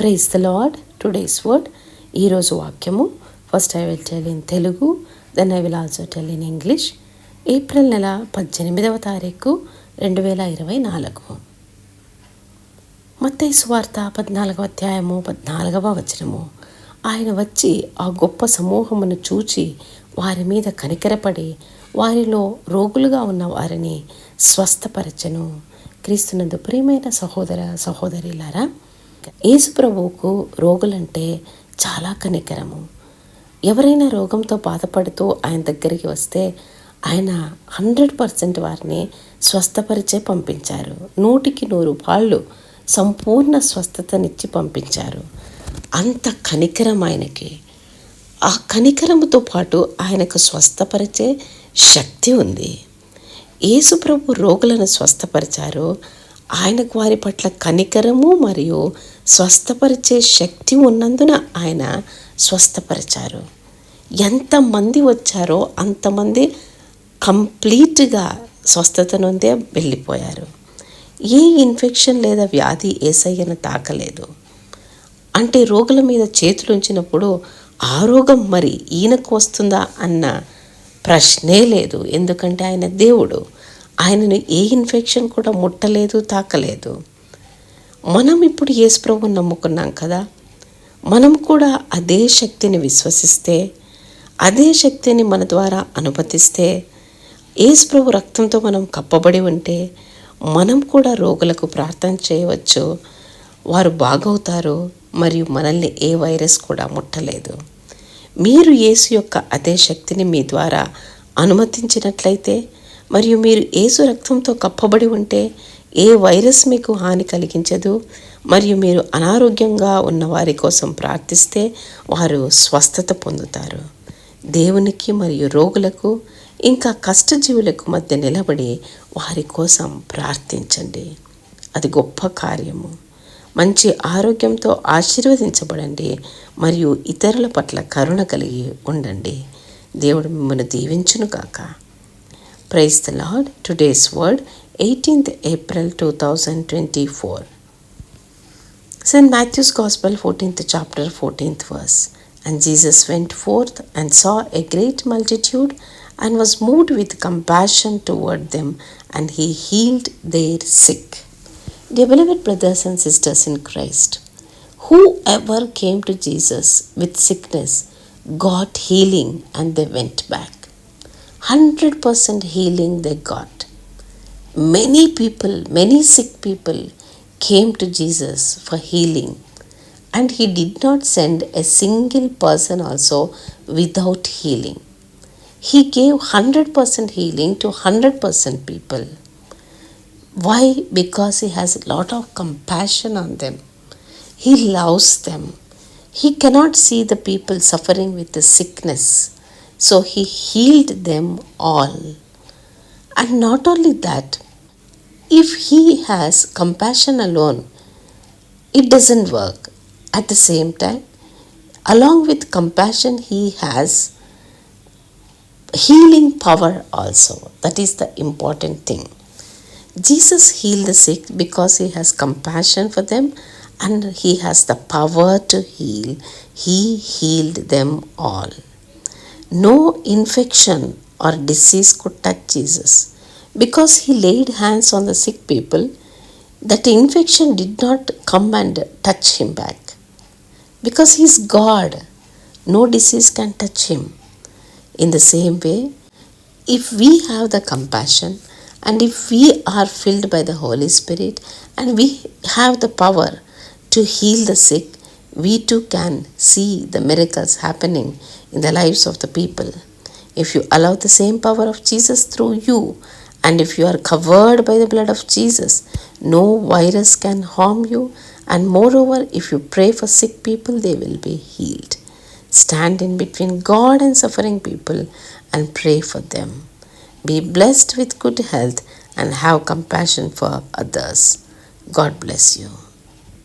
Prize the lord today's word ఈరోజు వాక్యము. First I will tell in Telugu then I will also tell in English April నెల పద్దెనిమిదవ తారీఖు రెండు వేల ఇరవై నాలుగు. మత్తయి వార్త పద్నాలుగవ అధ్యాయము పద్నాలుగవ వచనము. ఆయన వచ్చి ఆ గొప్ప సమూహమును చూచి వారి మీద కనికరపడి వారిలో రోగులుగా ఉన్న వారిని స్వస్థపరచను. క్రీస్తునందు ప్రియమైన సహోదర సహోదరిలారా యేసుప్రభువుకు రోగులంటే చాలా కనికరము. ఎవరైనా రోగంతో బాధపడుతూ ఆయన దగ్గరికి వస్తే ఆయన హండ్రెడ్ పర్సెంట్ వారిని స్వస్థపరిచే పంపించారు. నూటికి నూరు పాళ్ళు సంపూర్ణ స్వస్థతనిచ్చి పంపించారు. అంత కనికరం ఆయనకి. ఆ కనికరముతో పాటు ఆయనకు స్వస్థపరిచే శక్తి ఉంది. యేసుప్రభు రోగులను స్వస్థపరిచారు. ఆయనకు వారి పట్ల కనికరము మరియు స్వస్థపరిచే శక్తి ఉన్నందున ఆయన స్వస్థపరిచారు. ఎంతమంది వచ్చారో అంతమంది కంప్లీట్గా స్వస్థత నుండే వెళ్ళిపోయారు. ఏ ఇన్ఫెక్షన్ లేదా వ్యాధి ఏసయ్యను తాకలేదు. అంటే రోగుల మీద చేతులు ఉంచినప్పుడు ఆ రోగం మరి ఈయనకు వస్తుందా అన్న ప్రశ్నే లేదు. ఎందుకంటే ఆయన దేవుడు. ఆయనను ఏ ఇన్ఫెక్షన్ కూడా ముట్టలేదు తాకలేదు. మనం ఇప్పుడు యేసుప్రభు నమ్ముకున్నాం కదా. మనం కూడా అదే శక్తిని విశ్వసిస్తే అదే శక్తిని మన ద్వారా అనుమతిస్తే యేసుప్రభు రక్తంతో మనం కప్పబడి ఉంటే మనం కూడా రోగులకు ప్రార్థన చేయవచ్చు. వారు బాగవుతారు మరియు మనల్ని ఏ వైరస్ కూడా ముట్టలేదు. మీరు యేసు యొక్క అదే శక్తిని మీ ద్వారా అనుమతించినట్లయితే మరియు మీరు ఏసు రక్తంతో కప్పబడి ఉంటే ఏ వైరస్ మీకు హాని కలిగించదు. మరియు మీరు అనారోగ్యంగా ఉన్న వారి కోసం ప్రార్థిస్తే వారు స్వస్థత పొందుతారు. దేవునికి మరియు రోగులకు ఇంకా కష్టజీవులకు మధ్య నిలబడి వారి కోసం ప్రార్థించండి. అది గొప్ప కార్యము. మంచి ఆరోగ్యంతో ఆశీర్వదించబడండి మరియు ఇతరుల పట్ల కరుణ కలిగి ఉండండి. దేవుడు మిమ్మల్ని దీవించును కాక Praise the Lord. Today's word, 18th April 2024. St. Matthew's Gospel, 14th chapter, 14th verse. And Jesus went forth and saw a great multitude and was moved with compassion toward them, and he healed their sick. Dear beloved brothers and sisters in Christ, whoever came to Jesus with sickness got healing and they went back. 100% healing they got. Many people, many sick people came to Jesus for healing, and he did not send a single person also without healing. He gave 100% healing to 100% people. Why? Because he has a lot of compassion on them. He loves them. He cannot see the people suffering with the sickness so he healed them all. And not only that, if he has compassion alone, it doesn't work. At the same time, along with compassion, he has healing power also. That is the important thing. Jesus healed the sick because he has compassion for them and he has the power to heal. He healed them all. No infection or disease could touch Jesus. Because he laid hands on the sick people, that infection did not come and touch him back. Because he is God, no disease can touch him. In the same way, if we have the compassion and if we are filled by the Holy Spirit and we have the power to heal the sick, we too can see the miracles happening in the lives of the people. If you allow the same power of Jesus through you, and if you are covered by the blood of Jesus, no virus can harm you. And moreover, if you pray for sick people, they will be healed. Stand in between God and suffering people and pray for them. Be blessed with good health and have compassion for others. God bless you.